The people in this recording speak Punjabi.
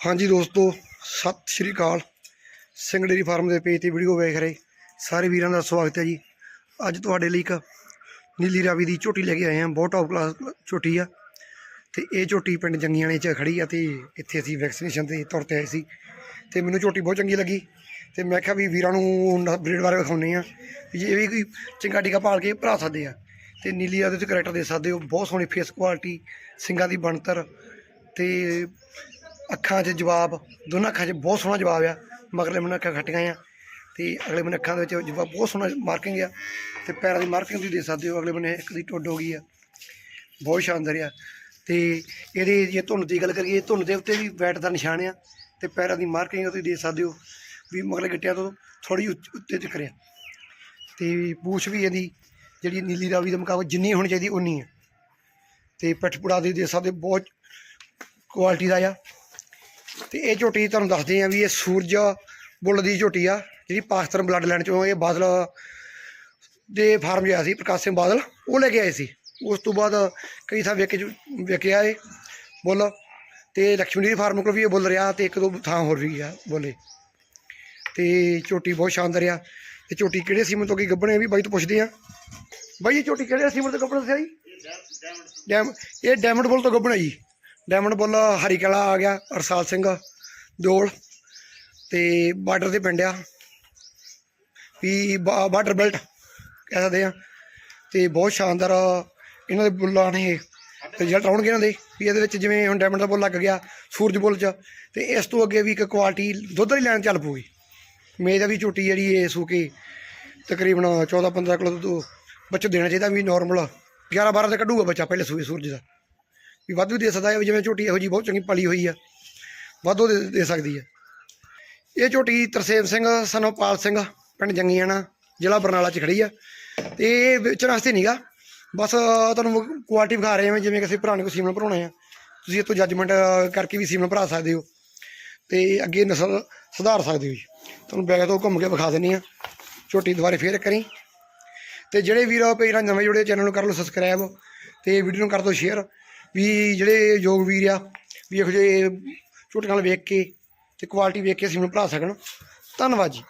ਹਾਂਜੀ ਦੋਸਤੋ, ਸਤਿ ਸ਼੍ਰੀ ਅਕਾਲ। ਸਿੰਘ ਡੇਰੀ ਫਾਰਮ ਦੇ ਪੇਜ ਤੇ ਵੀਡੀਓ ਵੇਖ ਰਹੇ ਸਾਰੇ ਵੀਰਾਂ ਦਾ ਸਵਾਗਤ ਹੈ ਜੀ। ਅੱਜ ਤੁਹਾਡੇ ਲਈ ਇੱਕ ਨੀਲੀ ਰਾਵੀ ਦੀ ਝੋਟੀ ਲੈ ਕੇ ਆਏ ਹਾਂ। ਬਹੁਤ ਟੌਪ ਕਲਾਸ ਝੋਟੀ ਆ ਤੇ ਇਹ ਝੋਟੀ ਪਿੰਡ ਜੰਗੀਆਣੇ 'ਚ ਖੜੀ ਆ ਤੇ ਇੱਥੇ ਅਸੀਂ ਵੈਕਸੀਨੇਸ਼ਨ ਦੇ ਤੌਰ ਤੇ ਆਏ ਸੀ ਤੇ ਮੈਨੂੰ ਝੋਟੀ ਬਹੁਤ ਚੰਗੀ ਲੱਗੀ ਤੇ ਮੈਂ ਕਿਹਾ ਵੀ ਵੀਰਾਂ ਨੂੰ ਬਰੀਡ ਬਾਰੇ ਵਿਖਾਉਂਦੇ ਆ ਵੀ ਜੇ ਇਹ ਵੀ ਕੋਈ ਚੰਗਾ ਟੀਕਾ ਪਾਲ ਕੇ ਭਰਾ ਸਕਦੇ ਆ ਤੇ ਨੀਲੀ ਰਾਵੀ ਤੇ ਕਰੈਕਟਰ ਦੇ ਸਕਦੇ ਹੋ। ਬਹੁਤ ਸੋਹਣੀ ਫੇਸ ਕੁਆਲਿਟੀ ਸਿੰਗਾਂ ਦੀ ਬਣਤਰ ਤੇ ਅੱਖਾਂ 'ਚ ਜਵਾਬ, ਦੋਨਾਂ ਅੱਖਾਂ 'ਚ ਬਹੁਤ ਸੋਹਣਾ ਜਵਾਬ ਆ। ਮਗਰਲੇ ਮਨ ਅੱਖਾਂ ਖੱਟੀਆਂ ਆ ਤੇ ਅਗਲੇ ਮਨ ਅੱਖਾਂ ਦੇ ਵਿੱਚ ਜਵਾਬ ਬਹੁਤ ਸੋਹਣਾ ਮਾਰਕਿੰਗ ਆ ਤੇ ਪੈਰਾਂ ਦੀ ਮਾਰਕਿੰਗ ਤੁਸੀਂ ਦੇ ਸਕਦੇ ਹੋ, ਅਗਲੇ ਬੰਨੇ ਇੱਕ ਦੀ ਟੁੱਡ ਹੋ ਗਈ ਆ। ਬਹੁਤ ਸ਼ਾਨਦਾਰ ਆ ਤੇ ਇਹਦੇ ਜੇ ਧੁੰਨ ਦੀ ਗੱਲ ਕਰੀਏ, ਧੁੰਨ ਦੇ ਉੱਤੇ ਵੀ ਬੈਟ ਦਾ ਨਿਸ਼ਾਨ ਆ ਤੇ ਪੈਰਾਂ ਦੀ ਮਾਰਕਿੰਗ ਤੁਸੀਂ ਦੇ ਸਕਦੇ ਹੋ ਵੀ ਮਗਲੇ ਗਿੱਟਿਆਂ ਤੋਂ ਥੋੜੀ ਉੱਤੇ ਤੱਕ ਆ। ਤੇ ਪੂਛ ਵੀ ਇਹਦੀ ਜਿਹੜੀ ਨੀਲੀ ਰਾਵੀ ਦੇ ਮੁਕਾਬਲੇ ਜਿੰਨੀ ਹੋਣੀ ਚਾਹੀਦੀ ਉਨੀ ਆ। ਤੇ ਪਿੱਠ ਪੁੜਾ ਦੀ ਦੇ ਸਕਦੇ ਬਹੁਤ ਕੁਆਲਿਟੀ ਦਾ ਆ। ਤੇ ਇਹ ਝੋਟੀ ਤੁਹਾਨੂੰ ਦੱਸਦੇ ਆ ਵੀ ਇਹ ਸੂਰਜ ਬੁੱਲ ਦੀ ਝੋਟੀ ਆ ਜਿਹੜੀ ਪਾਕਿਸਤਾਨ ਬਲੱਡ ਲਾਈਨ ਚੋਂ ਇਹ ਬਾਦਲ ਦੇ ਫਾਰਮ ਜਿਹਾ ਸੀ ਪ੍ਰਕਾਸ਼ ਸਿੰਘ ਬਾਦਲ ਉਹ ਲੈ ਕੇ ਆਏ ਸੀ। ਉਸ ਤੋਂ ਬਾਅਦ ਕਈ ਥਾਂ ਵੇਖ ਕੇ ਵੇਖਿਆ ਇਹ ਬੁੱਲ ਤੇ ਲక్ష్ਮੀ ਦੀ ਫਾਰਮ ਕੋਲ ਵੀ ਇਹ ਬੁੱਲ ਰਿਹਾ ਤੇ ਇੱਕ ਦੋ ਥਾਂ ਹੋਰ ਵੀ ਆ ਬੋਲੇ। ਤੇ ਝੋਟੀ ਬਹੁਤ ਸ਼ਾਨਦਾਰ ਆ। ਤੇ ਝੋਟੀ ਕਿਹੜੇ ਸੀਮਨ ਤੋਂ ਕੀ ਗੱਬਣੇ ਵੀ ਬਾਈ ਤੋਂ ਪੁੱਛਦੇ ਆ ਬਾਈ ਇਹ ਝੋਟੀ ਕਿਹੜੇ ਸੀਮਨ ਤੋਂ ਗੱਬਣ ਦੱਸਿਆ ਜੀ? ਡੈਮ ਇਹ ਡਾਇਮੰਡ ਬੁੱਲ ਤੋਂ ਗੱਬਣਾ ਜੀ। ਡਾਇਮੰਡ ਬੁੱਲ ਹਰੀ ਕਲਾ ਆ ਗਿਆ ਅਰਸਾਲ ਸਿੰਘ ਦੋਲ ਤੇ ਬਾਰਡਰ ਦੇ ਪਿੰਡ ਆ। ਵੀ ਬਾਰਡਰ ਬੈਲਟ ਕਹਿ ਸਕਦੇ ਆ। ਤੇ ਬਹੁਤ ਸ਼ਾਨਦਾਰ ਇਹਨਾਂ ਦੇ ਬੁੱਲਾਂ ਨੇ ਰਿਜ਼ਲਟ ਆਉਣਗੇ ਇਹਨਾਂ ਦੇ। ਵੀ ਇਹਦੇ ਵਿੱਚ ਜਿਵੇਂ ਹੁਣ ਡਾਇਮੰਡ ਦਾ ਬੁੱਲ ਲੱਗ ਗਿਆ, ਸੂਰਜ ਬੁੱਲ ਚ, ਤੇ ਇਸ ਤੋਂ ਅੱਗੇ ਵੀ ਇੱਕ ਕੁਆਲਿਟੀ ਦੁੱਧ ਦੀ ਲੈਣ ਚੱਲ ਪਊਗੀ। ਮੇਜ਼ ਦਾ ਵੀ ਝੋਟੀ ਜਿਹੜੀ ਇਹ ਸੂਕੇ ਤਕਰੀਬਨ 14 15 ਕਿਲੋ ਦੁੱਧ ਬੱਚਾ ਦੇਣਾ ਚਾਹੀਦਾ ਵੀ ਨਾਰਮਲ 11 12 ਤੇ ਕੱਢੂਗਾ ਬੱਚਾ ਪਹਿਲੇ ਸੂਏ ਸੂਰਜ ਦਾ। ਵੀ ਵੱਧ ਵੀ ਦੇ ਸਕਦਾ ਹੈ ਜਿਵੇਂ ਝੋਟੀ ਇਹੋ ਜੀ ਬਹੁਤ ਚੰਗੀ ਪਲੀ ਹੋਈ ਆ, ਵਾਧੋ ਦੇ ਦੇ ਸਕਦੀ ਹੈ ਇਹ ਝੋਟੀ ਤਰਸੇਮ ਸਿੰਘ, ਸਨੋਪਾਲ ਸਿੰਘ, ਪਿੰਡ ਜੰਗੀਆਣਾ, ਜ਼ਿਲ੍ਹਾ ਬਰਨਾਲਾ ਚ ਖੜੀ ਆ। ਤੇ ਇਹ ਵੇਚਣ ਵਾਸਤੇ ਨਹੀਂਗਾ ਬਸ ਤੁਹਾਨੂੰ ਕੁਆਲਿਟੀ ਵਿਖਾ ਰਹੇ ਹਾਂ ਜਿਵੇਂ ਕਿਸੇ ਭਰਾ ਨੇ ਕੋਈ ਸੀਮਨ ਭਰਾਉਣਾ ਆ। ਤੁਸੀਂ ਇਹ ਜੱਜਮੈਂਟ ਕਰਕੇ ਵੀ ਸੀਮਨ ਭਰਾ ਸਕਦੇ ਹੋ। ਤੇ ਅੱਗੇ ਨਸਲ ਸੁਧਾਰ ਸਕਦੇ ਹੋ ਜੀ। ਤੁਹਾਨੂੰ ਬੈਗ ਤੋਂ ਘੁੰਮ ਕੇ ਵਿਖਾ ਦਿੰਨੀ ਆ। ਝੋਟੀ ਦੁਬਾਰੇ ਫੇਰ ਕਰੀ। ਤੇ ਜਿਹੜੇ ਵੀਰ ਪੇਜ ਨਾਲ ਨਵੇਂ ਜੁੜੇ, ਚੈਨਲ ਨੂੰ ਕਰ ਲਓ ਸਬਸਕ੍ਰਾਈਬ ਤੇ ਵੀਡੀਓ ਨੂੰ ਕਰ ਦਿਓ ਸ਼ੇਅਰ ਵੀ ਜਿਹੜੇ ਯੋਗ ਵੀਰ ਆ, ਵੀ ਇਹੋ ਜਿਹੇ ਝੋਟੀਆਂ ਨਾਲ ਵੇਖ ਕੇ ਤੇ ਕੁਆਲਿਟੀ ਵੇਖ ਕੇ ਅਸੀਂ ਨੂੰ ਭਰਾ ਸਕਣ। ਧੰਨਵਾਦ ਜੀ।